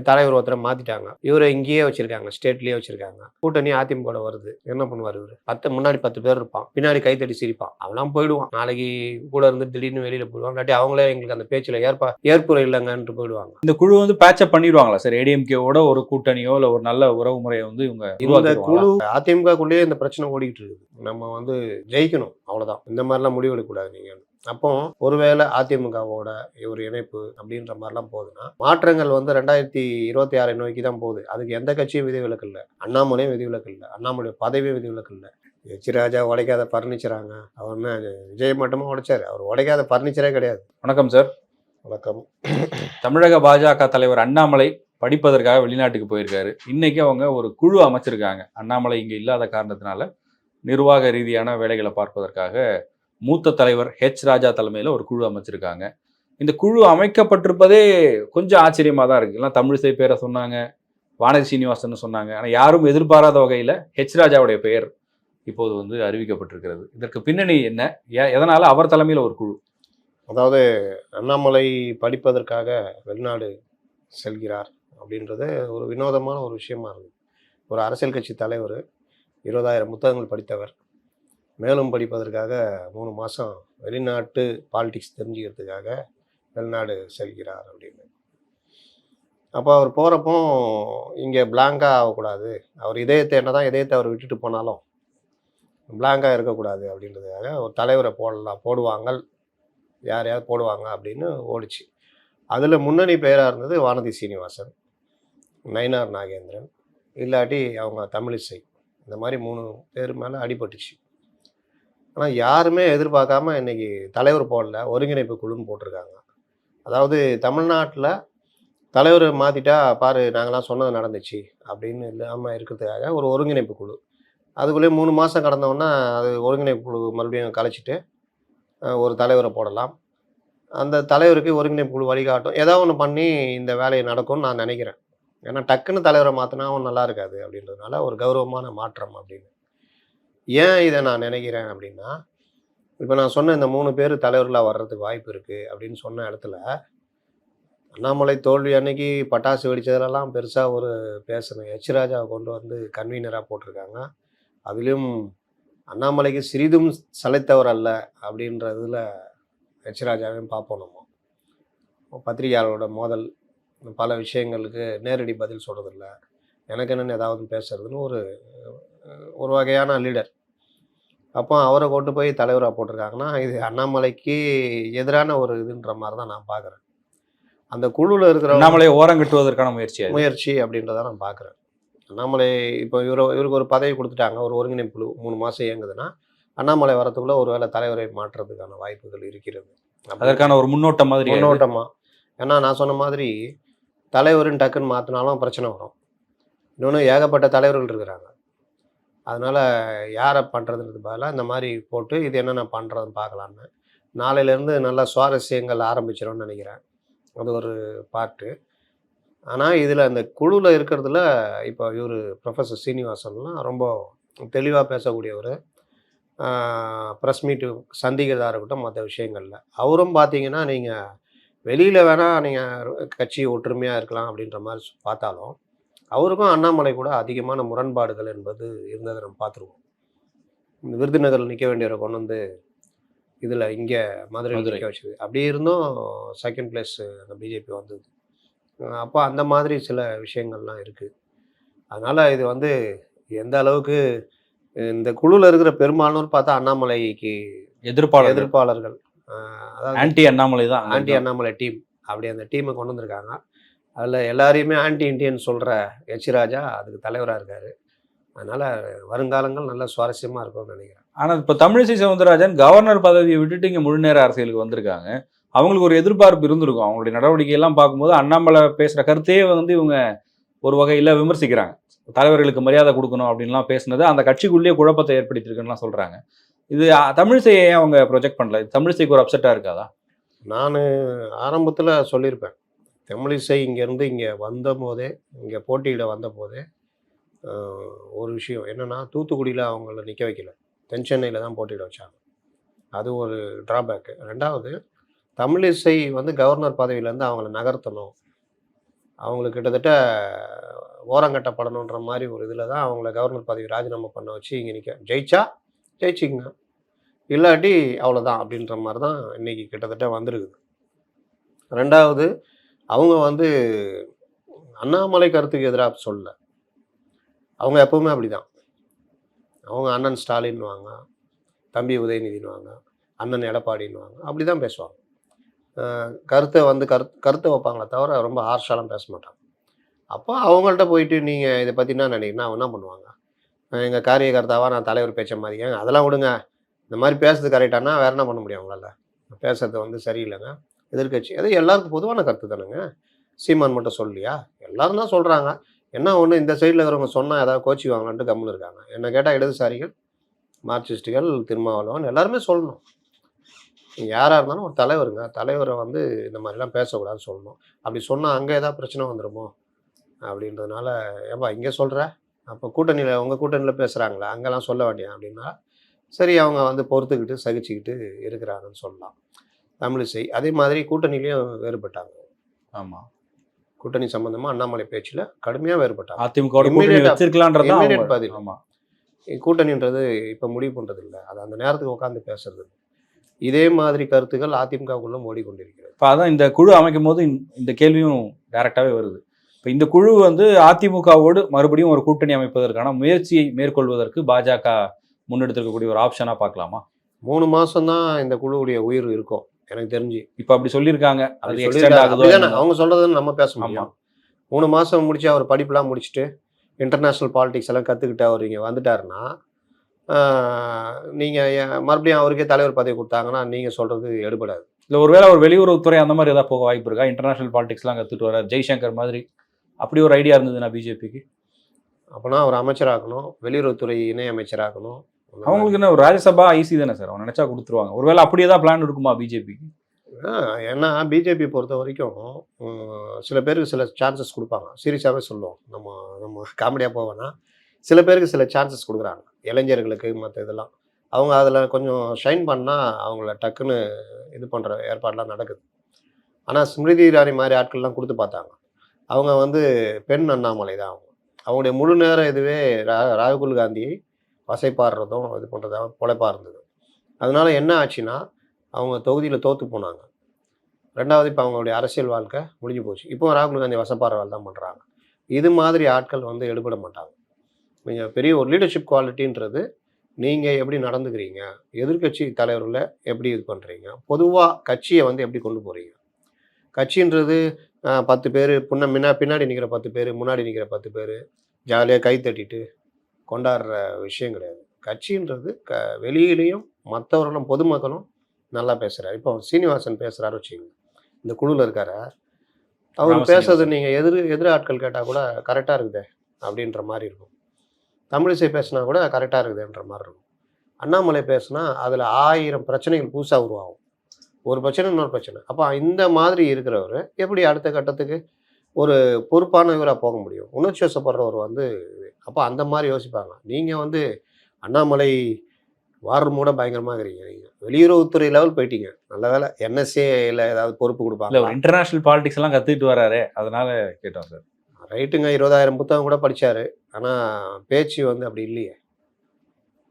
தலைவர் ஒருத்தரை மாத்திட்டாங்க. இவரை இங்கேயே வச்சிருக்காங்க ஸ்டேட்லயே வச்சிருக்காங்க. கூட்டணி அதிமுக வருது. என்ன பண்ணுவார் இவரு? பத்து முன்னாடி பத்து பேர் இருப்பான். பின்னாடி கைத்தடி சிரிப்பான். அவனாம் போயிடுவான். நாளைக்கு கூட இருந்து திடீர்னு வெளியில போயிடுவான். இல்லாட்டி அவங்களே எங்களுக்கு அந்த பேச்சுல ஏற்பா ஏற்புரை இல்லைங்கன்ட்டு போயிடுவாங்க. இந்த குழு வந்து பேட்சப் பண்ணிடுவாங்களா சார்? ஏடிஎம்கேவோட ஒரு கூட்டணியோ இல்ல ஒரு நல்ல உறவு முறையை வந்து இவங்க இந்த? குழு அதிமுகக்குள்ளேயே இந்த பிரச்சனை ஓடிக்கிட்டு இருக்குது. நம்ம வந்து ஜெயிக்கணும். அவ்வளவுதான். இந்த மாதிரிலாம் முடிவு எடுக்கக்கூடாது நீங்க. அப்போ ஒருவேளை அதிமுகவோட ஒரு இணைப்பு அப்படின்ற மாதிரிலாம் போகுதுன்னா மாற்றங்கள் வந்து ரெண்டாயிரத்தி இருபத்தி ஆறை நோக்கி தான் போகுது. அதுக்கு எந்த கட்சியும் விதிவிலக்கு இல்லை. அண்ணாமலையும் விதிவிலக்கு இல்லை. அண்ணாமலை பதவியும் விதிவிலக்கு இல்லை. எச் ராஜா உடைக்காத பர்னிச்சராங்க. அவர் என்ன விஜய் மட்டுமா உடைச்சாரு? அவர் உடைக்காத பர்னிச்சரே கிடையாது. வணக்கம் சார். வணக்கம். தமிழக பாஜக தலைவர் அண்ணாமலை படிப்பதற்காக வெளிநாட்டுக்கு போயிருக்காரு. இன்னைக்கு அவங்க ஒரு குழு அமைச்சிருக்காங்க. அண்ணாமலை இங்க இல்லாத காரணத்தினால நிர்வாக ரீதியான வேலைகளை பார்ப்பதற்காக மூத்த தலைவர் ஹெச் ராஜா தலைமையில் ஒரு குழு அமைச்சிருக்காங்க. இந்த குழு அமைக்கப்பட்டிருப்பதே கொஞ்சம் ஆச்சரியமாக தான் இருக்குது எல்லாம் தமிழிசை பேரை சொன்னாங்க வானதி சீனிவாசன் சொன்னாங்க. ஆனால் யாரும் எதிர்பாராத வகையில் ஹெச் ராஜாவுடைய பெயர் இப்போது வந்து அறிவிக்கப்பட்டிருக்கிறது. இதற்கு பின்னணி என்ன? எதனால் அவர் தலைமையில் ஒரு குழு? அதாவது அண்ணாமலை படிப்பதற்காக வெளிநாடு செல்கிறார் அப்படின்றது ஒரு வினோதமான ஒரு விஷயமா இருக்குது ஒரு அரசியல் கட்சி தலைவர் இருபதாயிரம் புத்தகங்கள் படித்தவர் மேலும் படிப்பதற்காக மூணு மாதம் வெளிநாட்டு பாலிடிக்ஸ் தெரிஞ்சுக்கிறதுக்காக வெளிநாடு செல்கிறார் அப்படின்னு. அப்போ அவர் போகிறப்போ இங்கே பிளாங்காக ஆகக்கூடாது. அவர் இதயத்தை என்ன தான் இதயத்தை அவர் விட்டுட்டு போனாலும் பிளாங்காக இருக்கக்கூடாது அப்படின்றதுக்காக ஒரு தலைவரை போடலாம் போடுவாங்கள். யாரையாவது போடுவாங்க அப்படின்னு ஓடிச்சு. அதில் முன்னணி பெயராக இருந்தது வானதி சீனிவாசன் நயினார் நாகேந்திரன். இல்லாட்டி அவங்க தமிழிசை. இந்த மாதிரி மூணு பேர் மேலே அடிபட்டுச்சு. ஆனால் யாருமே எதிர்பார்க்காம இன்னைக்கு தலைவர் போடல ஒருங்கிணைப்பு குழுன்னு போட்டிருக்காங்க. அதாவது தமிழ்நாட்டில் தலைவர் மாற்றிட்டா பாரு நாங்களாம் சொன்னது நடந்துச்சு அப்படின்னு இல்லாமல் இருக்கிறதுக்காக ஒரு ஒருங்கிணைப்பு குழு. அதுக்குள்ளேயே மூணு மாதம் கடந்தோன்னா அது ஒருங்கிணைப்பு குழு மறுபடியும் கலைச்சிட்டு ஒரு தலைவரை போடலாம். அந்த தலைவருக்கு ஒருங்கிணைப்பு குழு வழிகாட்டும். ஏதோ ஒன்று பண்ணி இந்த வேலையை நடக்கும்னு நான் நினைக்கிறேன். ஏன்னா டக்குன்னு தலைவரை மாற்றினாவும் நல்லா இருக்காது அப்படின்றதுனால ஒரு கௌரவமான மாற்றம் அப்படின்னு. ஏன் இதை நான் நினைக்கிறேன் அப்படின்னா இப்போ நான் சொன்ன இந்த மூணு பேர் தலைவர்களாக வர்றதுக்கு வாய்ப்பு இருக்குது அப்படின்னு சொன்ன இடத்துல அண்ணாமலை தோல்வி அன்னைக்கு பட்டாசு வெடித்ததுலலாம் பெருசாக ஒரு பேசணும். எச் கொண்டு வந்து கன்வீனராக போட்டிருக்காங்க. அதுலேயும் அண்ணாமலைக்கு சிறிதும் சளைத்தவர் அல்ல அப்படின்றதுல எச்ராஜாவையும் பார்ப்போம் நம்ம. பத்திரிகையாளரோட மோதல் பல விஷயங்களுக்கு நேரடி பதில் சொல்கிறதில்ல எனக்கு என்னென்னு ஏதாவது பேசுறதுன்னு ஒரு ஒரு வகையான லீடர். அப்போ அவரை கொண்டு போய் தலைவராக போட்டிருக்காங்கன்னா இது அண்ணாமலைக்கு எதிரான ஒரு இதுன்ற மாதிரி தான் நான் பார்க்குறேன். அந்த குழுவில் இருக்கிற அண்ணாமலையை ஓரம் கட்டுவதற்கான முயற்சி. முயற்சி அப்படின்றத நான் பார்க்குறேன். அண்ணாமலை இப்போ இவர் இவருக்கு ஒரு பதவி கொடுத்துட்டாங்க ஒரு ஒருங்கிணைப்பு குழு மூணு மாதம் இயங்குதுன்னா அண்ணாமலை வரத்துக்குள்ள ஒருவேளை தலைவரை மாற்றுறதுக்கான வாய்ப்புகள் இருக்கிறது. அதற்கான ஒரு முன்னோட்டம் மாதிரி அது. முன்னோட்டமா? ஏன்னா நான் சொன்ன மாதிரி தலைவருன்னு டக்குன்னு மாற்றினாலும் பிரச்சனை வரும். இன்னொன்று ஏகப்பட்ட தலைவர்கள் இருக்கிறாங்க. அதனால் யாரை பண்ணுறதுன்றது பதிலாக இந்த மாதிரி போட்டு இது என்னென்ன பண்ணுறதுன்னு பார்க்கலான்னு. நாளையிலேருந்து நல்லா சுவாரஸ்யங்கள் ஆரம்பிச்சிடும்னு நினைக்கிறேன். அது ஒரு பார்ட்டு ஆனால் இதில் அந்த குழுவில் இருக்கிறதுல இப்போ இவர் ப்ரொஃபஸர் சீனிவாசன்லாம் ரொம்ப தெளிவாக பேசக்கூடியவர். ப்ரெஸ் மீட்டு சந்திக்கிறதா இருக்கட்டும் மற்ற விஷயங்களில். அவரும் பார்த்தீங்கன்னா நீங்கள் வெளியில் வேணால் நீங்கள் கட்சி ஒற்றுமையாக இருக்கலாம் அப்படின்ற மாதிரி பார்த்தாலும் அவருக்கும் அண்ணாமலை கூட அதிகமான முரண்பாடுகள் என்பது இருந்ததை நம்ம பார்த்துருவோம். இந்த விருதுநகரில் நிற்க வேண்டியவரை கொண்டு வந்து இதில் இங்கே மதுரை. நிற்க வச்சது. அப்படி இருந்தும் செகண்ட் பிளேஸ் அந்த பிஜேபி வந்தது. அப்போ அந்த மாதிரி சில விஷயங்கள்லாம் இருக்குது அதனால் இது வந்து எந்த அளவுக்கு இந்த குழுவில் இருக்கிற பெரும்பாலும் பார்த்தா அண்ணாமலைக்கு எதிர்ப்பாளர் எதிர்ப்பாளர்கள். அதாவது ஆன்டி அண்ணாமலை தான். ஆன்டி அண்ணாமலை டீம் அப்படி அந்த டீமை கொண்டு வந்திருக்காங்க. அதில் எல்லாரையுமே ஆன்டி இண்டியன் சொல்கிற எச் ராஜா அதுக்கு தலைவராக இருக்காரு. அதனால் வருங்காலங்கள் நல்ல சுவாரஸ்யமாக இருக்கும்னு நினைக்கிறேன். ஆனா இப்ப தமிழிசை சவுந்தரராஜன் கவர்னர் பதவியை விட்டுட்டு இங்க முழு நேர அரசியலுக்கு வந்திருக்காங்க. அவங்களுக்கு ஒரு எதிர்பார்ப்பு இருந்திருக்கும். அவங்களுடைய நடவடிக்கை எல்லாம் பார்க்கும்போது அண்ணாமலை பேசுற கருத்தையே வந்து இவங்க ஒரு வகையில விமர்சிக்கிறாங்க. தலைவர்களுக்கு மரியாதை கொடுக்கணும் அப்படின்லாம் பேசுனது அந்த கட்சிக்குள்ளேயே குழப்பத்தை ஏற்படுத்தியிருக்குன்னு சொல்றாங்க. இது தமிழிசையை அவங்க ப்ரொஜெக்ட் பண்ணல? இது தமிழிசைக்கு ஒரு அப்செட்டா இருக்காதா? நான் ஆரம்பத்தில் சொல்லியிருப்பேன். தமிழிசை இங்கேருந்து இங்கே வந்த போதே இங்கே போட்டியிட வந்த போதே ஒரு விஷயம் என்னென்னா தூத்துக்குடியில் அவங்கள நிற்க வைக்கல. தென் சென்னையில் தான் போட்டியிட வச்சாங்க. அது ஒரு ட்ராபேக்கு ரெண்டாவது தமிழிசை வந்து கவர்னர் பதவியிலேருந்து அவங்கள நகர்த்தணும். அவங்களுக்கு கிட்டத்தட்ட ஓரங்கட்டப்படணுன்ற மாதிரி ஒரு இதில் தான் அவங்கள கவர்னர் பதவி ராஜினாமா பண்ண வச்சு இங்கே நிற்க ஜெயிச்சா ஜெயிச்சிங்க இல்லாட்டி அவ்வளோதான் அப்படின்ற மாதிரி தான் இன்னைக்கு கிட்டத்தட்ட வந்திருக்குது. ரெண்டாவது அவங்க வந்து அண்ணாமலை கருத்துக்கு எதிராக சொல்ல அவங்க எப்பவுமே அப்படிதான். அவங்க அண்ணன் ஸ்டாலின்வாங்க தம்பி உதயநிதினுவாங்க அண்ணன் எடப்பாடின்வாங்க அப்படி தான் பேசுவாங்க கருத்தை வந்து கருத் கருத்தை வைப்பாங்களே தவிர ரொம்ப ஹார்ஷாலாம் பேச மாட்டாங்க. அப்போ அவங்கள்ட்ட போயிட்டு நீங்கள் இதை பற்றி என்ன நினைக்கிறீங்கன்னா அவங்க என்ன பண்ணுவாங்க? எங்கள் காரியகர்த்தாவா நான் தலைவர் பேச்ச மாதிரிங்க அதெல்லாம் விடுங்க. இந்த மாதிரி பேசுறது கரெக்டானா வேற என்ன பண்ண முடியும் அவங்களால? பேசுறது வந்து சரியில்லைங்க. எதிர்க்கட்சி. அது எல்லாருக்கும் பொதுவான கருத்து தானுங்க. சீமான் மட்டும் சொல்லலையா? எல்லாரும் தான் சொல்கிறாங்க என்ன ஒன்று இந்த சைடில் இருக்கிறவங்க சொன்னால் ஏதாவது கோச்சிக்குவாங்களான்ட்டு கம்முன்னு இருக்காங்க. என்ன கேட்டால் இடதுசாரிகள் மார்க்சிஸ்டுகள் திருமாவளவன் எல்லாருமே சொல்லணும். யாராக இருந்தாலும் ஒரு தலைவருங்க. தலைவரை வந்து இந்த மாதிரிலாம் பேசக்கூடாதுன்னு சொல்லணும். அப்படி சொன்னால் அங்கே ஏதாவது பிரச்சனை வந்துடுமோ அப்படின்றதுனால ஏப்பா இங்கே சொல்கிற அப்போ கூட்டணியில் உங்கள் கூட்டணியில் பேசுகிறாங்களா அங்கெல்லாம் சொல்ல வேண்டியா அப்படின்னா சரி அவங்க வந்து பொறுத்துக்கிட்டு சகிச்சுக்கிட்டு இருக்கிறாங்கன்னு சொல்லலாம். தமிழிசை அதே மாதிரி கூட்டணிலையும் வேறுபட்டாங்க. ஆமா. கூட்டணி சம்பந்தமா அண்ணாமலை பேச்சில் கடுமையாக வேறுபட்டாங்க. அதிமுக பதில். ஆமா. கூட்டணின்றது இப்போ முடிவு பண்ணுறது இல்லை அது அந்த நேரத்துக்கு உட்காந்து பேசுறது. இதே மாதிரி கருத்துக்கள் அதிமுகவுக்குள்ளும் ஓடிக்கொண்டிருக்கிறது. இப்போ அதான் இந்த குழு அமைக்கும் போது இந்த- கேள்வியும் டைரக்டாவே வருது. இப்போ இந்த குழு வந்து அதிமுகவோடு மறுபடியும் ஒரு கூட்டணி அமைப்பதற்கான முயற்சியை மேற்கொள்வதற்கு பாஜக முன்னெடுத்திருக்கக்கூடிய ஒரு ஆப்ஷனா பார்க்கலாமா? மூணு மாசம் தான் இந்த குழுவுடைய உயிர் இருக்கும். எனக்கு தெரிஞ்சு. இப்போ அப்படி சொல்லியிருக்காங்க. அது. அவங்க சொல்றதுன்னு நம்ம பேச முடியும். மூணு மாசம் முடிச்சு அவர் படிப்புலாம் முடிச்சுட்டு இன்டர்நேஷ்னல் பாலிடிக்ஸ் எல்லாம் கற்றுக்கிட்டு அவர் இங்கே வந்துட்டாருன்னா ஆஹ், நீங்க ஏன் மறுபடியும் அவருக்கே தலைவர் பதவி கொடுத்தாங்கன்னா நீங்க சொல்றது எடுபடாது. இல்ல ஒருவேளை ஒரு வெளியுறவுத்துறை அந்த மாதிரி ஏதாவது போக வாய்ப்பு இருக்கா? இன்டர்நேஷனல் பாலிடிக்ஸ்லாம் கத்துட்டு வர ஜெய்சங்கர் மாதிரி. அப்படி ஒரு ஐடியா இருந்ததுன்னா பிஜேபிக்கு அப்போனா அவர் அமைச்சராகணும். வெளியுறவுத்துறை இணை அமைச்சராகணும் அவங்களுக்கு என்ன ராஜ்யசபா ஐசி தானே சார்? அவங்க நினைச்சா கொடுத்துருவாங்க. ஒருவேளை அப்படியே தான் பிளான் இருக்குமா பிஜேபிக்கு ஏன்னா பிஜேபி பொறுத்த வரைக்கும் சில பேருக்கு சில சான்சஸ் கொடுப்பாங்க. சீரியஸாகவே சொல்லுவோம். நம்ம நம்ம காமெடியாக போவோம்னா சில பேருக்கு சில சான்சஸ் கொடுக்குறாங்க. இளைஞர்களுக்கு மற்ற இதெல்லாம். அவங்க அதில் கொஞ்சம் ஷைன் பண்ணால் அவங்கள டக்குன்னு இது பண்ணுற ஏற்பாடெலாம் நடக்குது. ஆனால் ஸ்மிருதி இரானி மாதிரி ஆட்கள்லாம் கொடுத்து பார்த்தாங்க. அவங்க வந்து பெண் அண்ணாமலை தான் அவங்க. அவங்களுடைய முழு நேர இதுவே ரா ராகுல் காந்தியை வசைப்பாடுறதும் இது பண்ணுறதாக பொழைப்பாக இருந்தது. அதனால என்ன ஆச்சுன்னா அவங்க தொகுதியில் தோற்று போனாங்க. ரெண்டாவது இப்போ அவங்களுடைய அரசியல் வாழ்க்கை முடிஞ்சு போச்சு. இப்போ ராகுல் காந்தி வசப்பாடுற வேலை தான் பண்ணுறாங்க இது மாதிரி ஆட்கள் வந்து எடுபட மாட்டாங்க. நீங்கள் பெரிய ஒரு லீடர்ஷிப் குவாலிட்டின்றது நீங்கள் எப்படி நடந்துக்கிறீங்க? எதிர்க்கட்சி தலைவர்களை எப்படி இது பண்ணுறீங்க பொதுவாக கட்சியை வந்து எப்படி கொண்டு போகிறீங்க கட்சின்றது பத்து பேர் புன்ன முன்னா பின்னாடி நிற்கிற பத்து பேர் முன்னாடி நிற்கிற பத்து பேர் ஜாலியாக கை தட்டிட்டு கொண்டாடுற விஷயம் கிடையாது. கட்சின்றது க வெளியிலையும் மற்றவர்களும் பொதுமக்களும் நல்லா பேசுகிறார் இப்போ சீனிவாசன் பேசுகிறாரு வச்சுக்கோங்க. இந்த குழுவில் இருக்காரு? அவர் பேசுறது. நீங்கள் எதிர் எதிர் ஆட்கள் கேட்டால் கூட கரெக்டாக இருக்குதே அப்படின்ற மாதிரி இருக்கும். தமிழிசை பேசுனா கூட கரெக்டாக இருக்குதுன்ற மாதிரி இருக்கும். அண்ணாமலை பேசுனா அதில் ஆயிரம் பிரச்சனைகள் புதுசாக உருவாகும். ஒரு பிரச்சனை இன்னொரு பிரச்சனை. அப்போ இந்த மாதிரி இருக்கிறவர் எப்படி அடுத்த கட்டத்துக்கு ஒரு பொறுப்பான இவராக போக முடியும்? உணர்ச்சி வசப்படுறவர் வந்து அப்போ அந்த மாதிரி யோசிப்பாங்க. நீங்கள் வந்து அண்ணாமலை வாரம் கூட பயங்கரமாக இருக்கிறீங்க. நீங்கள் வெளியுறவுத்துறை லெவல் போயிட்டீங்க. நல்ல வேலை என்எஸ்ஏல ஏதாவது பொறுப்பு கொடுப்பாங்க இன்டர்நேஷனல் பாலிடிக்ஸ் எல்லாம் கத்துக்கிட்டு வராரு. அதனால கேட்டோம் சார். ரைட்டுங்க இருபதாயிரம் புத்தகம் கூட படிச்சாரு. ஆனால் பேச்சு வந்து அப்படி இல்லையே.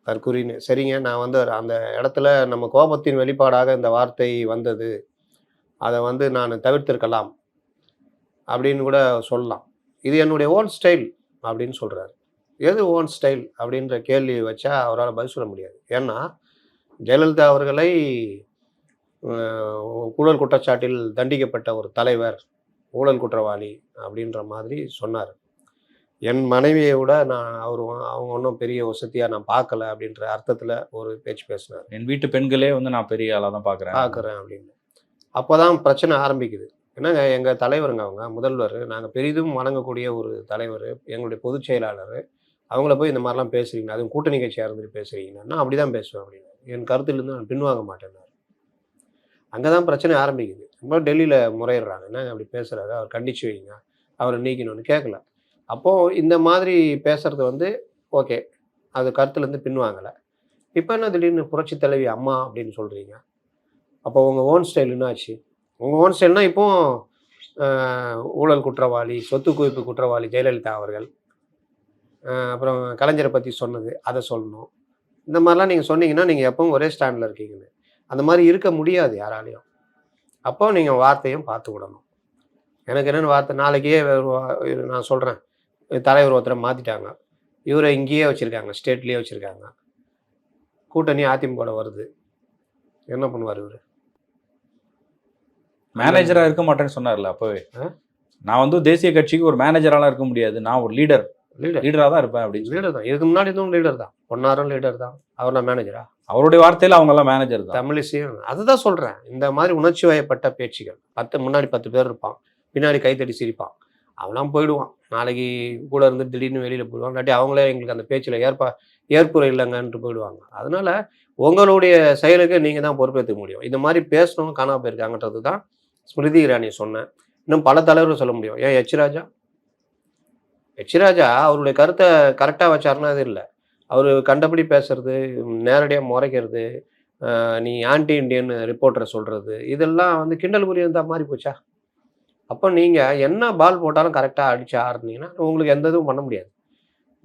தற்குறின்னு. சரிங்க நான் வந்து அந்த இடத்துல நம்ம கோபத்தின் வெளிப்பாடாக இந்த வார்த்தை வந்தது. அதை வந்து நான் தவிர்த்திருக்கலாம். அப்படின்னு கூட சொல்லலாம். இது என்னுடைய ஓன் ஸ்டைல் அப்படின்னு சொல்கிறாரு எது ஓன் ஸ்டைல் அப்படின்ற கேள்வி வச்சா அவரால் பதில் சொல்ல முடியாது. ஏன்னா ஜெயலலிதா அவர்களை ஊழல் குற்றச்சாட்டில் தண்டிக்கப்பட்ட ஒரு தலைவர் ஊழல் குற்றவாளி அப்படின்ற மாதிரி சொன்னார். என் மனைவியை விட நான் அவர் அவங்க ஒன்றும் பெரிய வசதியாக நான் பார்க்கல அப்படின்ற அர்த்தத்தில் ஒரு பேச்சு பேசினார். என் வீட்டு பெண்களே வந்து நான் பெரிய ஆளா தான் பாக்குறேன் பார்க்குறேன் அப்படின்னு. அப்போ தான் பிரச்சனை ஆரம்பிக்குது. என்னங்க எங்கள் தலைவருங்க அவங்க முதல்வர் நாங்கள் பெரிதும் வணங்கக்கூடிய ஒரு தலைவர் எங்களுடைய பொதுச் செயலாளர் அவங்கள போய் இந்த மாதிரிலாம் பேசுறீங்க அதுவும் கூட்டணி கட்சியாக இருந்துட்டு பேசுறீங்கன்னா நான் அப்படி தான் பேசுவேன் அப்படின்னு. என் கருத்துலேருந்து நான் பின்வாங்க மாட்டேன்னாரு அங்கே தான் பிரச்சனை ஆரம்பிக்குது. ரொம்ப டெல்லியில் முறையிடுறாங்க. என்ன அப்படி பேசுகிறாரு அவர் கண்டிச்சு வைங்க. அவரை நீக்கணும்னு கேட்கல அப்போது இந்த மாதிரி பேசுறது வந்து ஓகே. அது கருத்துலேருந்து பின்வாங்கலை. இப்போ என்ன திடீர்னு புரட்சி தலைவி அம்மா அப்படின்னு சொல்கிறீங்க அப்போ உங்கள் ஓன் ஸ்டைல் என்னாச்சு? உங்கள் ஓன் ஸ்டைல்னால் இப்போ ஊழல் குற்றவாளி சொத்து குவிப்பு குற்றவாளி ஜெயலலிதா அவர்கள் அப்புறம் கலைஞரை பற்றி சொன்னது அதை சொல்லணும். இந்த மாதிரிலாம் நீங்கள் சொன்னீங்கன்னா நீங்கள் எப்பவும் ஒரே ஸ்டாண்டில் இருக்கீங்கன்னு. அந்த மாதிரி இருக்க முடியாது யாராலையும். அப்போ நீங்கள் வார்த்தையும் பார்த்து விடணும். எனக்கு என்னென்னு வார்த்தை நாளைக்கே நான் சொல்கிறேன் தலைவர் ஒருத்தரை மாற்றிட்டாங்க இவரை இங்கேயே வச்சுருக்காங்க ஸ்டேட்லேயே வச்சுருக்காங்க. கூட்டணி அதிமுக வருது. என்ன பண்ணுவார் இவர்? மேனேஜரா இருக்க மாட்டேன்னு சொன்னார்ல அப்பவே? நான் வந்து தேசிய கட்சிக்கு ஒரு மேனேஜராலாம் இருக்க முடியாது. நான் ஒரு லீடர் லீடர் லீடரா தான் இருப்பேன் அப்படின்னு. லீடர் தான். இதுக்கு முன்னாடி இதுவும் லீடர் தான். பொன்னாரும் லீடர் தான். அவர் நான் மேனேஜரா அவருடைய வார்த்தையில அவங்க எல்லாம் மேனேஜர் தான். தமிழிசையும் அதுதான் சொல்கிறேன் இந்த மாதிரி உணர்ச்சி வயப்பட்ட பேச்சுகள். பத்து முன்னாடி பத்து பேர் இருப்பான். பின்னாடி கைத்தடி சிரிப்பான். அவனாம் போயிடுவான். நாளைக்கு கூட இருந்து திடீர்னு வெளியில் போயிடுவான். இல்லாட்டி அவங்களே எங்களுக்கு அந்த பேச்சில் ஏற்பா ஏற்புரை இல்லைங்கன்ட்டு போயிடுவாங்க. அதனால உங்களுடைய செயலுக்கு நீங்கள் தான் பொறுப்பேற்றுக்க முடியும். இந்த மாதிரி பேசணும் காணாம போயிருக்காங்கன்றது தான் ஸ்மிருதி இரானி சொன்னேன். இன்னும் பல தலைவர்கள் சொல்ல முடியும். ஏன் எச் ராஜா? எச் அவருடைய கருத்தை கரெக்டாக வச்சாருன்னா அது இல்லை. அவர் கண்டபடி பேசுறது நேரடியாக முறைக்கிறது நீ ஆன்டி இண்டியன் ரிப்போர்ட்டரை சொல்கிறது இதெல்லாம் வந்து கிண்டல் புரியதா மாறி போச்சா? அப்போ நீங்கள் என்ன பால் போட்டாலும் கரெக்டாக அடித்து ஆடுனீங்கன்னா உங்களுக்கு எந்த இதுவும் பண்ண முடியாது.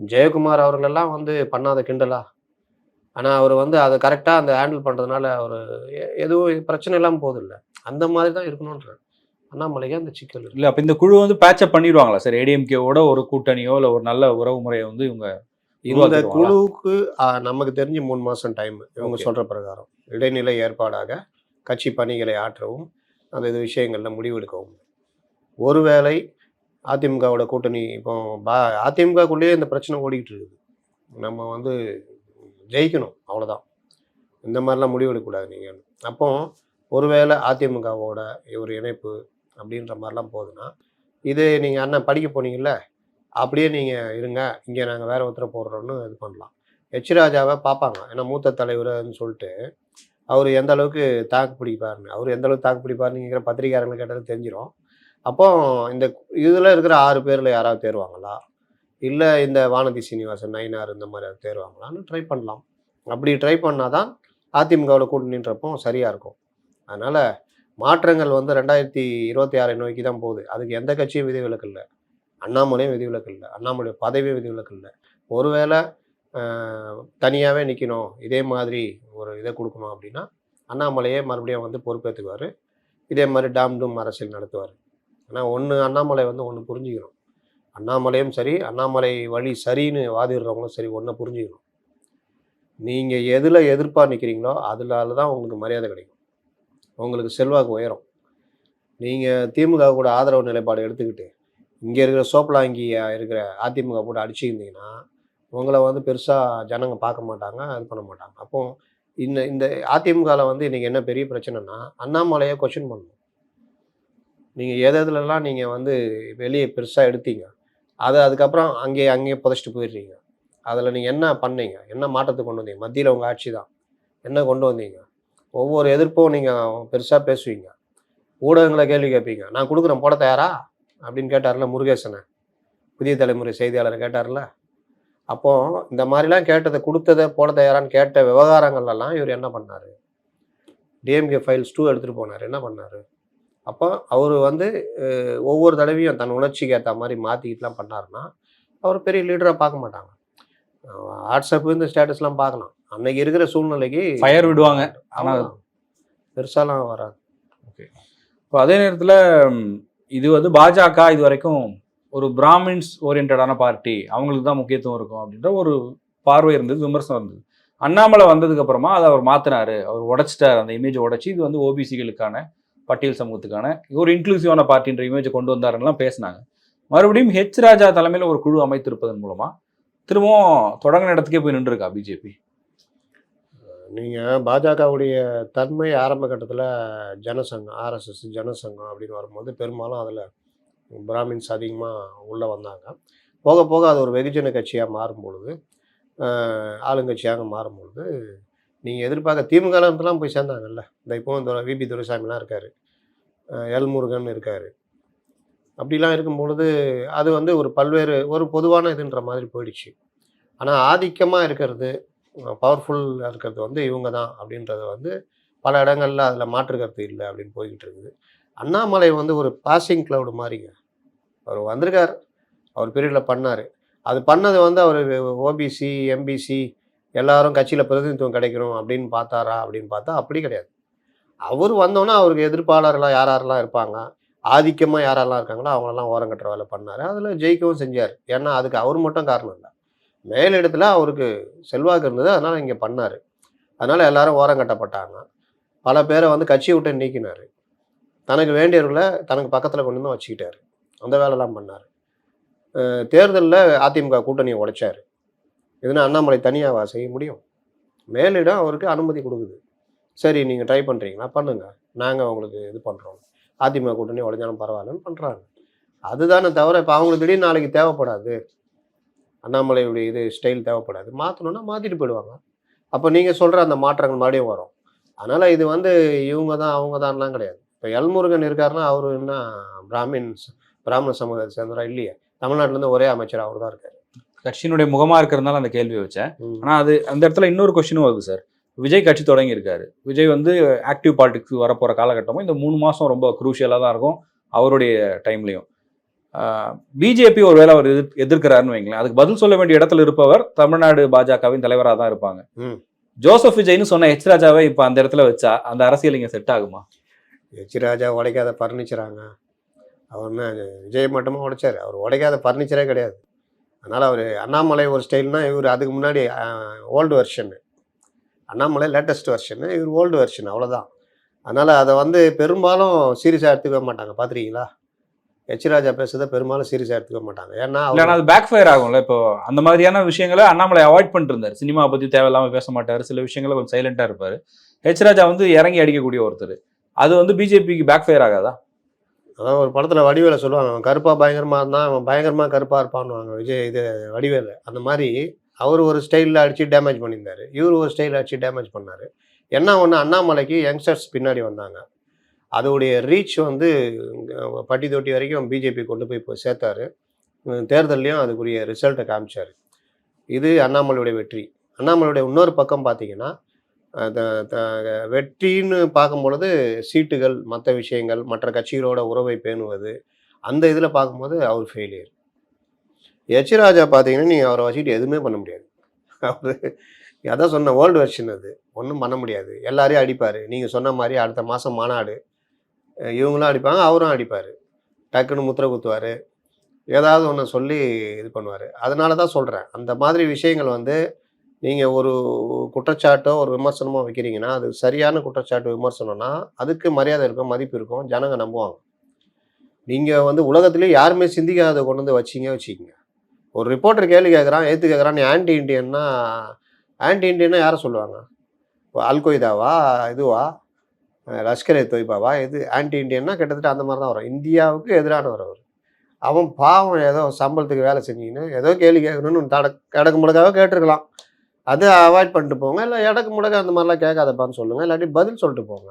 ஜெயக்குமார் அவர்களெல்லாம் வந்து பண்ணாத கிண்டலா? ஆனால் அவர் வந்து அதை கரெக்டாக அந்த ஹேண்டில் பண்ணுறதுனால அவர் எதுவும் பிரச்சனை இல்லாமல் போதில்லை அந்த மாதிரி தான் இருக்கணுன்றார் அண்ணாமலைக்கு அந்த சிக்கல் இருக்கு? இல்ல அப்ப இந்த குழு வந்து பேட்சப் பண்ணிடுவாங்களா? சார் ஏடிஎம்கேவோட ஒரு கூட்டணியோ இல்ல ஒரு நல்ல உறவு முறையை வந்து இவங்க இந்த? குழுவுக்கு நமக்கு தெரிஞ்சு மூணு மாதம் டைம் இவங்க. சொல்கிற பிரகாரம். இடைநிலை ஏற்பாடாக கட்சி பணிகளை ஆற்றவும் அந்த இது விஷயங்களில் முடிவெடுக்கவும் ஒருவேளை அதிமுகவோட கூட்டணி இப்போ பா அதிமுகக்குள்ளேயே இந்த பிரச்சனை ஓடிக்கிட்டு இருக்குது. நம்ம வந்து ஜெயிக்கணும் அவ்வளோதான் இந்த மாதிரிலாம் முடிவெடுக்கக்கூடாது நீங்கள் அப்போ ஒருவேளை அதிமுகவோட ஒரு இணைப்பு அப்படின்ற மாதிரிலாம் போகுதுன்னா இது நீங்கள் அண்ணன் படிக்க போனீங்கல்ல அப்படியே நீங்கள் இருங்க இங்கே நாங்கள் வேறு ஒருத்தரை போடுறோன்னு இது பண்ணலாம். ஹெச் ராஜாவை பார்ப்பாங்க. ஏன்னா மூத்த தலைவர்னு சொல்லிட்டு அவர் எந்த அளவுக்கு தாக்கு பிடிப்பாருன்னு அவர் எந்த அளவுக்கு தாக்கு பிடிப்பாருங்கிற கேட்குற பத்திரிகையாளர்கள் கேட்டது தெரிஞ்சிடும் அப்போ இந்த இதில் இருக்கிற ஆறு பேரில் யாராவது தேர்வாங்களா? இல்லை இந்த வானதி சீனிவாசன் நயினார் இந்த மாதிரி யாராவது தேர்வாங்களான்னு ட்ரை பண்ணலாம். அப்படி ட்ரை பண்ணால் தான் அதிமுகவில் கூட்டணின்றப்போ சரியாக இருக்கும். அதனால் மாற்றங்கள் வந்து ரெண்டாயிரத்தி இருபத்தி ஆறை நோக்கி தான் போகுது. அதுக்கு எந்த கட்சியும் விதிவிலக்கு இல்லை. அண்ணாமலையும் விதிவிலக்கு இல்லை. அண்ணாமலை பதவியும் விதிவிலக்கு இல்லை. ஒருவேளை தனியாகவே நிற்கணும் இதே மாதிரி ஒரு இதை கொடுக்கணும் அப்படின்னா அண்ணாமலையே மறுபடியும் வந்து பொறுப்பேற்றுக்குவார் இதே மாதிரி டாம் டூம் அரசியல் நடத்துவார். ஆனால் ஒன்று அண்ணாமலை வந்து ஒன்று புரிஞ்சுக்கணும். அண்ணாமலையும் சரி அண்ணாமலை வழி சரின்னு வாதிடுறவங்களும் சரி ஒன்றை புரிஞ்சுக்கணும். நீங்கள் எதில் எதிர்ப்பாக நிற்கிறீங்களோ அதனால தான் உங்களுக்கு மரியாதை கிடைக்கும். உங்களுக்கு செல்வாக்கு உயரும். நீங்கள் திமுக கூட ஆதரவு நிலைப்பாடு எடுத்துக்கிட்டு இங்கே இருக்கிற சோப்பலாங்கியா இருக்கிற அதிமுக போட்டு அடிச்சுருந்தீங்கன்னா உங்களை வந்து பெருசாக ஜனங்க பார்க்க மாட்டாங்க இது பண்ண மாட்டாங்க. அப்போ இந்த இந்த அதிமுகவில் வந்து இன்றைக்கி என்ன பெரிய பிரச்சனைனா அண்ணாமலையை கொஷின் பண்ணணும். நீங்கள் எது எதுலலாம் நீங்கள் வந்து வெளியே பெருசாக எடுத்தீங்க அதை அதுக்கப்புறம் அங்கேயே அங்கேயே புதைச்சிட்டு போயிடுறீங்க. அதில் நீங்கள் என்ன பண்ணீங்க? என்ன மாற்றத்தை கொண்டு வந்தீங்க? மத்தியில் உங்கள் ஆட்சி தான். என்ன கொண்டு வந்தீங்க? ஒவ்வொரு எதிர்ப்பும் நீங்கள் பெருசாக பேசுவீங்க. ஊடகங்களை கேள்வி கேட்பீங்க. நான் கொடுக்குறேன் போட தயாரா? அப்படின்னு கேட்டார்ல முருகேசனை. புதிய தலைமுறை செய்தியாளர் கேட்டார்ல. அப்போ இந்த மாதிரிலாம் கேட்டதை கொடுத்ததை போட தயாரான்னு கேட்ட விவகாரங்கள்லாம் இவர் என்ன பண்ணார்? டிஎம்கே ஃபைல்ஸ் டூ எடுத்துகிட்டு போனார். என்ன பண்ணார்? அப்போ அவர் வந்து ஒவ்வொரு தடவையும் தன் உணர்ச்சிக்கு ஏற்ற மாதிரி மாற்றிக்கிட்டுலாம் பண்ணாருன்னா அவர் பெரிய லீடராக பார்க்க மாட்டாங்க. வாட்ஸ்அப்பு வாட்ஸ்அப் இந்த ஸ்டேட்டஸ்லாம் பார்க்கலாம். அன்னைக்கு இருக்கிற சூழ்நிலைக்கு ஃபயர் விடுவாங்க. ஆனா அவ்வளவுதான். பெருசாலாம் வராது. இப்போ அதே நேரத்துல இது வந்து பாஜக இது வரைக்கும் ஒரு பிராமின்ஸ் ஓரியன்டான பார்ட்டி அவங்களுக்கு தான் முக்கியத்துவம் இருக்கும் அப்படின்ற ஒரு பார்வை இருந்தது விமர்சனம் இருந்தது. அண்ணாமலை வந்ததுக்கு அப்புறமா அதை அவர் மாத்தினாரு. அவர் உடைச்சிட்டார். அந்த இமேஜை உடைச்சி இது வந்து ஓபிசிகளுக்கான பட்டியல் சமூகத்துக்கான ஒரு இன்க்ளூசிவான பார்ட்டின்ற இமேஜை கொண்டு வந்தாருன்னெலாம் பேசினாங்க. மறுபடியும் ஹெச் ராஜா தலைமையில் ஒரு குழு அமைத்திருப்பதன் மூலமா திரும்பவும் தொடங்கின இடத்துக்கே போய் நின்றுருக்கா பிஜேபி நீங்கள் பாஜகவுடைய தன்மை ஆரம்ப கட்டத்தில் ஜனசங்கம் ஆர்எஸ்எஸ் ஜனசங்கம் அப்படின்னு வரும்போது பெரும்பாலும் அதில் பிராமின்ஸ் அதிகமாக உள்ளே வந்தாங்க. போக போக அது ஒரு வெகுஜன கட்சியாக மாறும் பொழுது ஆளுங்கட்சியாக மாறும் பொழுது நீங்கள் எதிர்பார்க்க திமுகலாம் போய் சேர்ந்தாங்கல்ல? இந்த இப்போ இந்த விபி துரைசாமிலாம் இருக்கார். எல் முருகன் இருக்கார். அப்படிலாம் இருக்கும் பொழுது அது வந்து ஒரு பல்வேறு ஒரு பொதுவான இதுன்ற மாதிரி போயிடுச்சு. ஆனால் ஆதிக்கமாக இருக்கிறது பவர்ஃபுல்லாக இருக்கிறது வந்து இவங்க தான் அப்படின்றத வந்து பல இடங்களில் அதில் மாற்று கருத்து இல்லை அப்படின்னு போய்கிட்டு இருக்குது. அண்ணாமலை வந்து ஒரு பாசிங் கிளவுடு மாதிரிங்க அவர் வந்திருக்கார். அவர் பீரியடில் பண்ணார். அது பண்ணது வந்து அவர் ஓபிசி எம்பிசி எல்லாரும் கட்சியில் பிரதிநிதித்துவம் கிடைக்கணும் அப்படின்னு பார்த்தாரா அப்படின்னு பார்த்தா அப்படி கிடையாது. அவர் வந்தோன்னா அவருக்கு எதிர்ப்பாளர்களாக யார் யாரெல்லாம் இருப்பாங்க? ஆதிக்கமாக யாரெல்லாம் இருக்காங்களோ அவங்களெல்லாம் ஓரம் கட்டுற வேலை பண்ணார். அதில் ஜெயிக்கவும் செஞ்சார். ஏன்னா அதுக்கு அவர் மட்டும் காரணம் இல்லை. மேலிடத்தில் அவருக்கு செல்வாக்கு இருந்தது அதனால் இங்கே பண்ணார். அதனால் எல்லாரும் ஓரம் கட்டப்பட்டாங்க. பல பேரை வந்து கட்சியை விட்டு நீக்கினார். தனக்கு வேண்டியவர்களை தனக்கு பக்கத்தில் கொண்டு வந்து வச்சுக்கிட்டார். அந்த வேலைலாம் பண்ணார். தேர்தலில் அதிமுக கூட்டணியை உடைச்சார். இதுனா அண்ணாமலை தனியாக செய்ய முடியும்? மேலிடம் அவருக்கு அனுமதி கொடுக்குது. சரி நீங்கள் ட்ரை பண்ணுறீங்களா பண்ணுங்கள் நாங்கள் உங்களுக்கு இது பண்ணுறோம் அதிமுக கூட்டணி உடைஞ்சாலும் பரவாயில்லன்னு பண்ணுறாங்க அதுதானே தவிர இப்போ அவங்களுக்கு திடீர்னு நாளைக்கு தேவைப்படாது. அண்ணாமலையுடைய இது ஸ்டைல் தேவைப்படாது. மாற்றணுன்னா மாற்றிட்டு போயிடுவாங்க. அப்போ நீங்கள் சொல்கிற அந்த மாற்றங்கள் மறுபடியும் வரும். அதனால் இது வந்து இவங்க தான் அவங்க தான்லாம் கிடையாது. இப்போ எல்முருகன் இருக்காருன்னா அவர் என்ன பிராமின்ஸ் பிராமண சமூகத்தை சேர்ந்தவரா இல்லையே? தமிழ்நாட்டிலேருந்து ஒரே அமைச்சர் அவர் தான் இருக்காரு. கட்சியினுடைய முகமா இருக்கிறதுனால அந்த கேள்வி வச்சேன். ம். ஆனா அது அந்த இடத்துல இன்னொரு கொஸ்டினும் வருது சார் விஜய் கட்சி தொடங்கி இருக்காரு. விஜய் வந்து ஆக்டிவ் பாலிடிக்ஸ் வரப்போற காலகட்டமும் இந்த மூணு மாசம் ரொம்ப குரூஷியலாக தான் இருக்கும். அவருடைய டைம்லையும் பிஜேபி ஒருவேளை அவர் எதிர் எதிர்க்கிறாருன்னு வைங்களேன். அதுக்கு பதில் சொல்ல வேண்டிய இடத்துல இருப்பவர் தமிழ்நாடு பாஜகவின் தலைவராக தான் இருப்பாங்க. ம். ஜோசப் விஜய்னு சொன்ன எச் ராஜாவை இப்போ அந்த இடத்துல வச்சா அந்த அரசியல் இங்க செட் ஆகுமா? எச் ராஜா உடைக்காத பர்னிச்சராங்க. அவர் விஜய் மட்டுமா உடைச்சார்? அவர் உடைக்காத பர்னிச்சரே கிடையாது. அதனால் அவர் அண்ணாமலை ஒரு ஸ்டைல்னா இவர் அதுக்கு முன்னாடி old version Annamalai latest version இவர் ஓல்டு வெர்ஷன் அவ்வளோதான் அதனால் அதை வந்து பெரும்பாலும் சீரியஸாக எடுத்துக்க மாட்டாங்க. பார்த்துருக்கீங்களா எச் ராஜா பேசுறதை பெரும்பாலும் சீரியஸாக எடுத்துக்க மாட்டாங்க. ஏன்னா அவர் இல்லைன்னா அது பேக் ஃபயர் ஆகும்ல. இப்போ அந்த மாதிரியான விஷயங்களை அண்ணாமலை அவாய்ட் பண்ணிட்டு இருந்தார் சினிமா பத்தி தேவையில்லாம பேச மாட்டார். சில விஷயங்களை கொஞ்சம் சைலண்டா இருப்பாரு. ஹெச் ராஜா வந்து இறங்கி அடிக்கக்கூடிய ஒருத்தர். அது வந்து பிஜேபிக்கு பேக் ஃபயர் ஆகாதா? அதான் ஒரு படத்தில் வடிவேல சொல்லுவாங்க. அவன் கருப்பாக பயங்கரமாக இருந்தான் அவன் பயங்கரமாக கருப்பாக இருப்பான்னுவாங்க. விஜய் இது வடிவேலு. அந்த மாதிரி அவர் ஒரு ஸ்டைலில் அடித்து டேமேஜ் பண்ணியிருந்தார். இவர் ஒரு ஸ்டைலில் அடித்து டேமேஜ் பண்ணார். என்ன ஒன்று அண்ணாமலைக்கு யங்ஸ்டர்ஸ் பின்னாடி வந்தாங்க. அதோடைய ரீச் வந்து பட்டி தொட்டி வரைக்கும் பிஜேபி கொண்டு போய் இப்போ சேர்த்தாரு. தேர்தல்லையும் அதுக்குரிய ரிசல்ட்டை காமிச்சார். இது அண்ணாமலையுடைய வெற்றி. அண்ணாமலையுடைய இன்னொரு பக்கம் பார்த்தீங்கன்னா த- த- வெற்றின்னு பார்க்கும்பொழுது சீட்டுகள் மற்ற விஷயங்கள் மற்ற கட்சிகளோட உறவை பேணுவது அந்த இதில் பார்க்கும்போது அவர் ஃபெயிலியர் எச் ராஜா பார்த்தீங்கன்னா நீங்கள் அவரை வச்சுக்கிட்டு எதுவுமே பண்ண முடியாது. அவர் அதான் சொன்ன வேர்ல்டு வெர்ஷன் அது. ஒன்றும் பண்ண முடியாது. எல்லாரையும் அடிப்பார். நீங்கள் சொன்ன மாதிரி அடுத்த மாதம் மாநாடு இவங்களும் அடிப்பாங்க அவரும் அடிப்பார். டக்குன்னு முத்திரை குத்துவார். ஏதாவது ஒன்று சொல்லி இது பண்ணுவார். அதனால தான் சொல்கிறேன் அந்த மாதிரி விஷயங்கள் வந்து நீங்கள் ஒரு குற்றச்சாட்டோ ஒரு விமர்சனமோ வைக்கிறீங்கன்னா அது சரியான குற்றச்சாட்டு விமர்சனம்னா அதுக்கு மரியாதை இருக்கும் மதிப்பு இருக்கும். ஜனங்க நம்புவாங்க. நீங்கள் வந்து உலகத்துலேயே யாருமே சிந்திக்காத கொண்டு வந்து வச்சீங்க வச்சுக்கிங்க. ஒரு ரிப்போர்ட்டர் கேள்வி கேட்குறான் ஏற்று கேட்குறான் நீ ஆன்டி இண்டியன்னா ஆன்டி இண்டியன்னா யாரை சொல்லுவாங்க? அல்கொய்தாவா இதுவா? லஷ்கர் தொய்பாவா? இது ஆன்டி இண்டியன்னா கிட்டத்தட்ட அந்த மாதிரி தான் வரும். இந்தியாவுக்கு எதிரானவர் அவர். அவன் பாவம் ஏதோ சம்பளத்துக்கு வேலை செஞ்சிங்கன்னு ஏதோ கேள்வி கேட்கணும்னு தடக் இடக்கு முடக்காக கேட்டிருக்கலாம். அதை அவாய்ட் பண்ணிட்டு போங்க. இல்லை இடக்கு முடக்க அந்த மாதிரிலாம் கேட்காதப்பான்னு சொல்லுங்கள் இல்லாட்டி பதில் சொல்லிட்டு போங்க.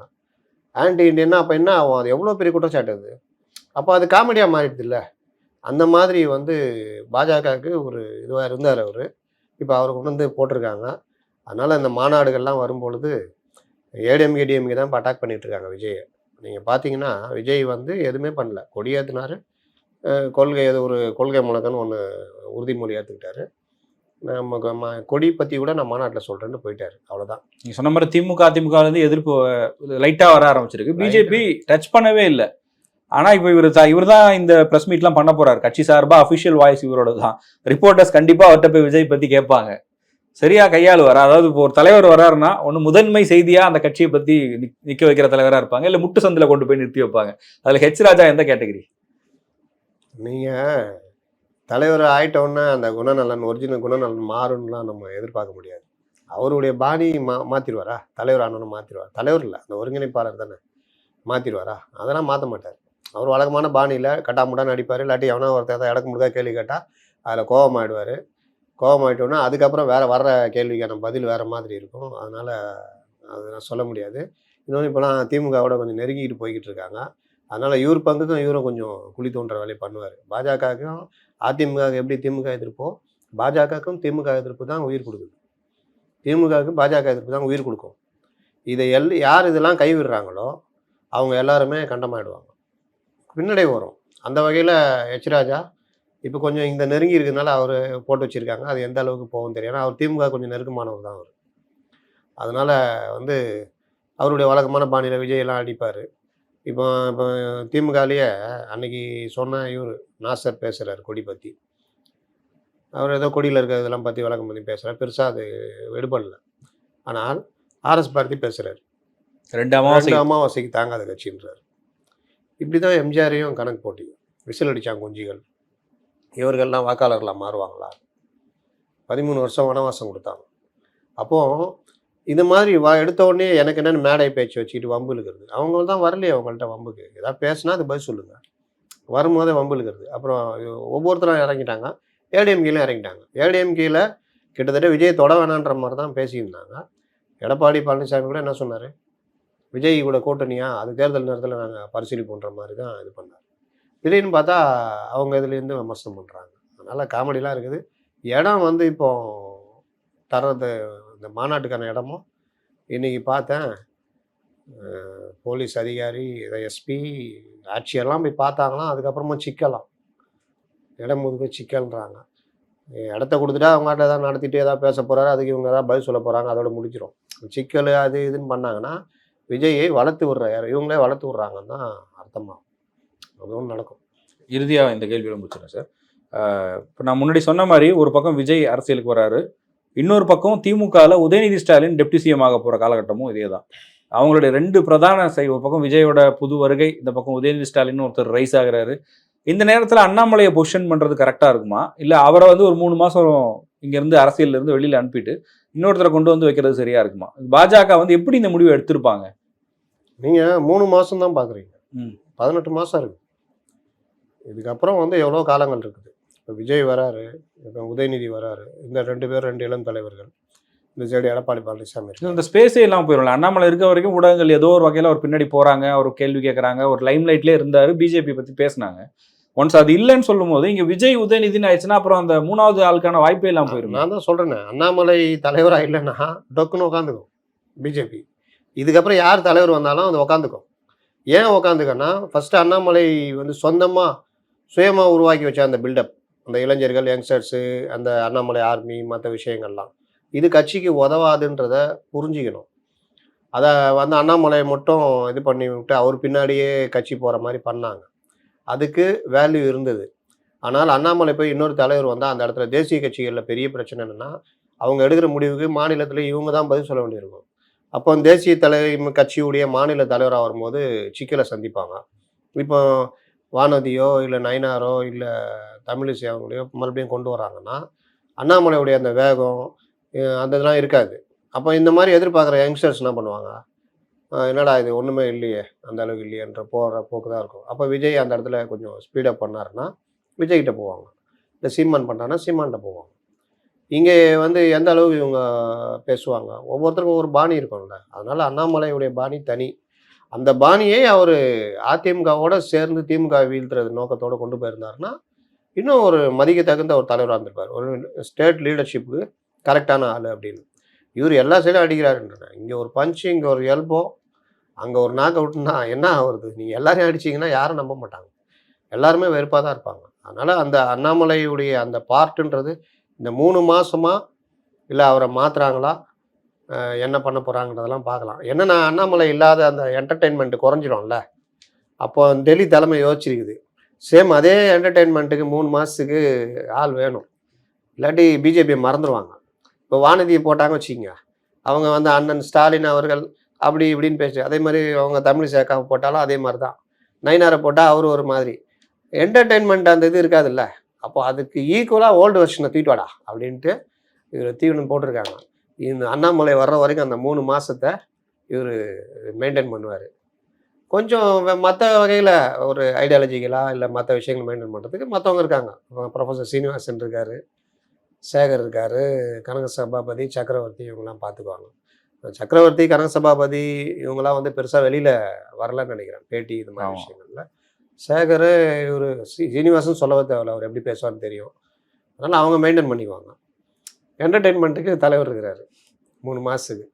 ஆன்டி இண்டியன்னா அப்போ என்ன ஆகும்? அது எவ்வளோ பெரிய குற்றச்சாட்டு அது? அப்போ அது காமெடியாக மாறிடுது இல்லை? அந்த மாதிரி வந்து பாஜகவுக்கு ஒரு இதுவாக இருந்தார் அவர். இப்போ அவர் கொண்டு வந்து போட்டிருக்காங்க. அதனால் இந்த மாநாடுகள்லாம் வரும்பொழுது ஏடிஎம்கே டிஎம்கே தான் இப்போ அட்டாக் பண்ணிட்டு இருக்காங்க விஜயை நீங்கள் பார்த்தீங்கன்னா விஜய் வந்து எதுவுமே பண்ணல. கொடியேற்றினார் கொள்கை ஏதோ ஒரு கொள்கை முழக்கன்னு ஒன்று உறுதிமொழி ஏற்றுக்கிட்டாரு நமக்கு ம- கொடி பற்றி கூட நான் மாநாட்டில் சொல்கிறேன்னு போயிட்டாரு. அவ்வளோதான் நீங்க சொன்ன மாதிரி திமுக அதிமுக இருந்து எதிர்ப்பு லைட்டா வர ஆரம்பிச்சிருக்கு. பிஜேபி டச் பண்ணவே இல்லை. ஆனா இப்போ இவர் இவர் தான் இந்த பிரஸ் மீட்லாம் பண்ண போறாரு. கட்சி சார்பா அபிஷியல் வாய்ஸ் இவரோட தான் ரிப்போர்ட்டர்ஸ் கண்டிப்பா அவர்கிட்ட போய் விஜய் பத்தி கேட்பாங்க. சரியாக கையாளுவார் அதாவது இப்போ ஒரு தலைவர் வராருன்னா ஒன்று முதன்மை செய்தியாக அந்த கட்சியை பற்றி நிற்க வைக்கிற தலைவராக இருப்பாங்க இல்லை முட்டு சந்தில் கொண்டு போய் நிறுத்தி வைப்பாங்க. அதில் ஹெச் ராஜா எந்த கேட்டகரி? நீங்கள் தலைவர் ஆயிட்டோன்னே அந்த குணநலன் ஒரிஜினல் குணநலன் மாறும்லாம் நம்ம எதிர்பார்க்க முடியாது. அவருடைய பாணி மா மாற்றிடுவாரா தலைவர் ஆனோன்னு மாற்றிடுவார் தலைவர் இல்லை அந்த ஒருங்கிணைப்பாளர் தானே மாற்றிடுவாரா அதெல்லாம் மாற்ற மாட்டார். அவர் வழக்கமான பாணியில் கட்டாமுட்டான்னு அடிப்பார் இல்லாட்டி எவனா ஒருத்தர் ஏதாவது இடக்கு முழுக்க கேள்வி கேட்டால் அதில் கோபமாயிடுவார். கோபமாயிட்டோன்னா அதுக்கப்புறம் வேறு வர்ற கேள்விக்கான பதில் வேறு மாதிரி இருக்கும். அதனால் அது நான் சொல்ல முடியாது. இன்னொன்று இப்போலாம் திமுகவோட கொஞ்சம் நெருங்கிட்டு போய்கிட்டு இருக்காங்க. அதனால் இவர் பங்குக்கும் இவரும் கொஞ்சம் குழி தோன்ற வேலையை பண்ணுவார். பாஜகவுக்கும் அதிமுக எப்படி திமுக எதிர்ப்போ பாஜகவுக்கும் திமுக எதிர்ப்பு தான் உயிர் கொடுக்குது. திமுகவுக்கு பாஜக எதிர்ப்பு தான் உயிர் கொடுக்கும். இதை எல் யார் இதெல்லாம் கைவிடுறாங்களோ அவங்க எல்லாருமே கண்டமாயிடுவாங்க. பின்னடைவு வரும் அந்த வகையில் எச் ராஜா இப்போ கொஞ்சம் இந்த நெருங்கி இருக்கிறதுனால அவர் போட்டு வச்சுருக்காங்க. அது எந்த அளவுக்கு போகும் தெரியும் ஏன்னா அவர் திமுக கொஞ்சம் நெருக்கமானவர் தான் அவர். அதனால் வந்து அவருடைய வழக்கமான பாணியில் விஜய் எல்லாம் அடிப்பார். இப்போ இப்போ திமுகலேயே அன்னைக்கு சொன்ன இவர் நாசர் பேசுகிறார் கொடி பற்றி அவர் ஏதோ கொடியில் இருக்கிறதெல்லாம் பற்றி விளக்கம் பண்ணி பேசுகிறார் பெருசாக அது எடுபடல. ஆனால் ஆர்எஸ் பாரதி பேசுகிறார் ரெண்டு அமாவாசை ரெண்டு அமாவாசைக்கு தாங்காத கட்சின்றார். இப்படி தான் எம்ஜிஆரையும் கணக்கு போட்டி விசில் அடிச்சாங்க குஞ்சிகள். இவர்கள்லாம் வாக்காளர்களாக மாறுவாங்களா? பதிமூணு வருஷம் வனவாசம் கொடுத்தாங்க. அப்போது இந்த மாதிரி வா எடுத்த உடனே எனக்கு என்னென்னு மேடை பேச்சு வச்சுக்கிட்டு வம்பு இழுக்கிறது. அவங்க தான் வரலையே அவங்கள்ட்ட வம்புக்கு. ஏதாவது பேசுனா அது பதில் சொல்லுங்கள் வரும்போதே வம்பு இழுக்கிறது. அப்புறம் ஒவ்வொருத்தரும் இறங்கிட்டாங்க. ஏடிஎம்கேலையும் இறங்கிட்டாங்க. ஏடிஎம்கேயில் கிட்டத்தட்ட விஜய் தொட வேணான்ற மாதிரி தான் பேசியிருந்தாங்க. எடப்பாடி பழனிசாமி கூட என்ன சொன்னார்? விஜய் கூட கூட்டணியா? அது தேர்தல் நேரத்தில் நாங்கள் பரிசீலிப்போன்ற மாதிரி தான் இது பண்ணார். திடீர்னு பார்த்தா அவங்க இதுலேருந்து விமர்சனம் பண்ணுறாங்க அதனால் காமெடிலாம் இருக்குது. இடம் வந்து இப்போ தர்றது இந்த மாநாட்டுக்கான இடமும். இன்றைக்கி பார்த்தேன். போலீஸ் அதிகாரி எஸ்பி ஆட்சியெல்லாம் போய் பார்த்தாங்களாம் அதுக்கப்புறமா சிக்கலாம். இடம் முதுகு சிக்கல்ன்றாங்க. இடத்த கொடுத்துட்டா அவங்ககிட்ட ஏதாவது நடத்திட்டு ஏதாவது பேச போகிறாரு அதுக்கு இவங்க ஏதாவது பதில் சொல்ல போகிறாங்க அதோட முடிஞ்சிடும் சிக்கல் அது இதுன்னு பண்ணாங்கன்னா விஜயை வளர்த்து விடுற இவங்களே வளர்த்து விட்றாங்கன்னு தான் அர்த்தமாகும் அதுவும் நடக்கும். இறுதியாக இந்த கேள்வியோட முடிச்சிடறேன் சார். இப்போ நான் முன்னாடி சொன்ன மாதிரி ஒரு பக்கம் விஜய் அரசியலுக்கு வராரு. இன்னொரு பக்கம் திமுகவில் உதயநிதி ஸ்டாலின் டெப்டி சிஎம் ஆக போகிற காலகட்டமும் இதே தான். அவங்களுடைய ரெண்டு பிரதான செய் ஒரு பக்கம் விஜயோட புது வருகை இந்த பக்கம் உதயநிதி ஸ்டாலின் ஒருத்தர் ரைஸ் ஆகுறாரு. இந்த நேரத்தில் அண்ணாமலையை பொசிஷன் பண்ணுறது கரெக்டாக இருக்குமா? இல்லை அவரை வந்து ஒரு மூணு மாதம் இங்கேருந்து அரசியல்ல இருந்து வெளியில் அனுப்பிட்டு இன்னொருத்தரை கொண்டு வந்து வைக்கிறது சரியா இருக்குமா? பாஜக வந்து எப்படி இந்த முடிவை எடுத்திருப்பாங்க? நீங்கள் மூணு மாதம் தான் பார்க்குறீங்க. பதினெட்டு மாதம் இருக்குது இதுக்கப்புறம் வந்து எவ்வளோ காலங்கள் இருக்குது? இப்போ விஜய் வராரு இப்போ உதயநிதி வராரு இந்த ரெண்டு பேர் ரெண்டு இளம் தலைவர்கள் இந்த சைடு எடப்பாடி பழனிசாமி. இந்த ஸ்பேஸே இல்லாமல் போயிடும்ல. அண்ணாமலை இருக்க வரைக்கும் ஊடகங்கள் ஏதோ ஒரு வகையில் அவர் பின்னாடி போகிறாங்க அவர் கேள்வி கேட்குறாங்க ஒரு லைம் லைட்லேயே இருந்தார் பிஜேபி பற்றி பேசினாங்க. ஒன்ஸ் அது இல்லைன்னு சொல்லும் போது இங்கே விஜய் உதயநிதினு ஆயிடுச்சுன்னா அப்புறம் அந்த மூணாவது ஆளுக்கான வாய்ப்பே இல்லாமல் போயிடும் நான் தான் சொல்கிறேனே அண்ணாமலை தலைவராக இல்லைன்னா டொக்குன்னு உட்காந்துக்கும் பிஜேபி. இதுக்கப்புறம் யார் தலைவர் வந்தாலும் அது உட்காந்துக்கும் ஏன் உட்காந்துக்கன்னா ஃபஸ்ட்டு அண்ணாமலை வந்து சொந்தமாக சுயமாக உருவாக்கி வச்ச அந்த பில்டப் அந்த இளைஞர்கள் யங்ஸ்டர்ஸு அந்த அண்ணாமலை ஆர்மி மற்ற விஷயங்கள்லாம். இது கட்சிக்கு உதவாதுன்றத புரிஞ்சுக்கணும். அதை வந்து அண்ணாமலை மட்டும் இது பண்ணி விட்டு அவர் பின்னாடியே கட்சி போகிற மாதிரி பண்ணாங்க. அதுக்கு வேல்யூ இருந்தது. ஆனால் அண்ணாமலை போய் இன்னொரு தலைவர் வந்தால் அந்த இடத்துல தேசிய கட்சிகளில் பெரிய பிரச்சனை என்னென்னா அவங்க எடுக்கிற முடிவுக்கு மாநிலத்தில் இவங்க தான் பதில் சொல்ல வேண்டியிருக்கும். அப்போ தேசிய தலை கட்சியுடைய மாநில தலைவராக வரும்போது சிக்கலை சந்திப்பாங்க. இப்போ வானதியோ இல்லை நயனாரோ இல்லை தமிழிசை அவங்களையோ மறுபடியும் கொண்டு வராங்கன்னா அண்ணாமலையுடைய அந்த வேகம் அந்த இதெல்லாம் இருக்காது. அப்போ இந்த மாதிரி எதிர்பார்க்குற யங்ஸ்டர்ஸ் என்ன பண்ணுவாங்க? என்னடா இது ஒன்றுமே இல்லையே அந்த அளவுக்கு இல்லையன்ற போகிற போக்கு தான் இருக்கும். அப்போ விஜய் அந்த இடத்துல கொஞ்சம் ஸ்பீடப் பண்ணாருன்னா விஜய்கிட்ட போவாங்க. இல்லை சீமான் பண்ணாருன்னா சீமான்கிட்ட போவாங்க. இங்கே வந்து எந்த அளவுக்கு இவங்க பேசுவாங்க? ஒவ்வொருத்தருக்கும் ஒவ்வொரு பாணி இருக்கும்ல. அதனால அண்ணாமலையுடைய பாணி தனி. அந்த பாணியை அவர் அதிமுகவோட சேர்ந்து திமுக வீழ்த்துறது நோக்கத்தோடு கொண்டு போயிருந்தாருன்னா இன்னும் ஒரு மதிக்க தகுந்த ஒரு தலைவராக இருந்திருப்பார். ஒரு ஸ்டேட் லீடர்ஷிப்புக்கு கரெக்டான ஆள் அப்படின்னு. இவர் எல்லா சைடும் அடிக்கிறாருன்றேன். இங்கே ஒரு பஞ்சு இங்கே ஒரு எல்போ அங்கே ஒரு நாக் அவுட்னா என்ன ஆகுறது? நீங்கள் எல்லாரையும் அடிச்சீங்கன்னா யாரும் நம்ப மாட்டாங்க. எல்லாருமே வெறுப்பாக தான் இருப்பாங்க. அதனால் அந்த அண்ணாமலையுடைய அந்த பார்ட்டுன்றது இந்த மூணு மாதமாக இல்லை அவரை மாத்துறாங்களா? என்ன பண்ண போகிறாங்கன்றதெல்லாம் பார்க்கலாம். என்னன்னா அண்ணாமலை இல்லாத அந்த என்டர்டெயின்மெண்ட் குறைஞ்சிடும்ல. அப்போ டெல்லி தலைமை யோசிச்சிருக்குது. சேம் அதே என்டர்டெயின்மெண்ட்டுக்கு மூணு மாதத்துக்கு ஆள் வேணும். இல்லாட்டி பிஜேபியை மறந்துடுவாங்க இப்போ வானதியை போட்டாங்க வச்சுக்கோங்க. அவங்க வந்து அண்ணன் ஸ்டாலின் அவர்கள் அப்படி இப்படின்னு பேசி அதே மாதிரி அவங்க தமிழ் சேக்காவை போட்டாலும் அதே மாதிரி தான். நைனாரை போட்டால் அவர் ஒரு மாதிரி. என்டர்டெயின்மெண்ட் அந்த இது இருக்காதுல்ல. அப்போ அதுக்கு ஈக்குவலாக ஓல்டு வெர்ஷனை தூக்கிட்டு வாடா அப்படின்ட்டு இவர் தீவனம் போட்டிருக்காங்க. இந்த அண்ணாமலை வர்ற வரைக்கும் அந்த மூணு மாதத்தை இவர் மெயின்டைன் பண்ணுவார். கொஞ்சம் மற்ற வகையில் ஒரு ஐடியாலஜிக்கலாக இல்லை மற்ற விஷயங்கள் மெயின்டைன் பண்ணுறதுக்கு மற்றவங்க இருக்காங்க. ப்ரொஃபஸர் சீனிவாசன் இருக்கார் சேகர் இருக்கார் கனக சபாபதி சக்கரவர்த்தி இவங்கெல்லாம் பார்த்துக்குவாங்க சக்கரவர்த்தி கனக சபாபதி இவங்கெல்லாம் வந்து பெருசாக வெளியில் வரலன்னு நினைக்கிறேன். பேட்டி இது மாதிரி. விஷயங்கள்ல. சேகர் இவர் சீனிவாசன் சொல்லவே தேவையில்ல. அவர் எப்படி பேசுவார்னு தெரியும். அதனால் அவங்க மெயின்டைன் பண்ணிக்குவாங்க. என்டர்டெயின்மெண்ட்டுக்கு தலைவர் இருக்கிறாரு. மூணு மாதத்துக்கு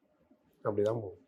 அப்படி தான் போகும்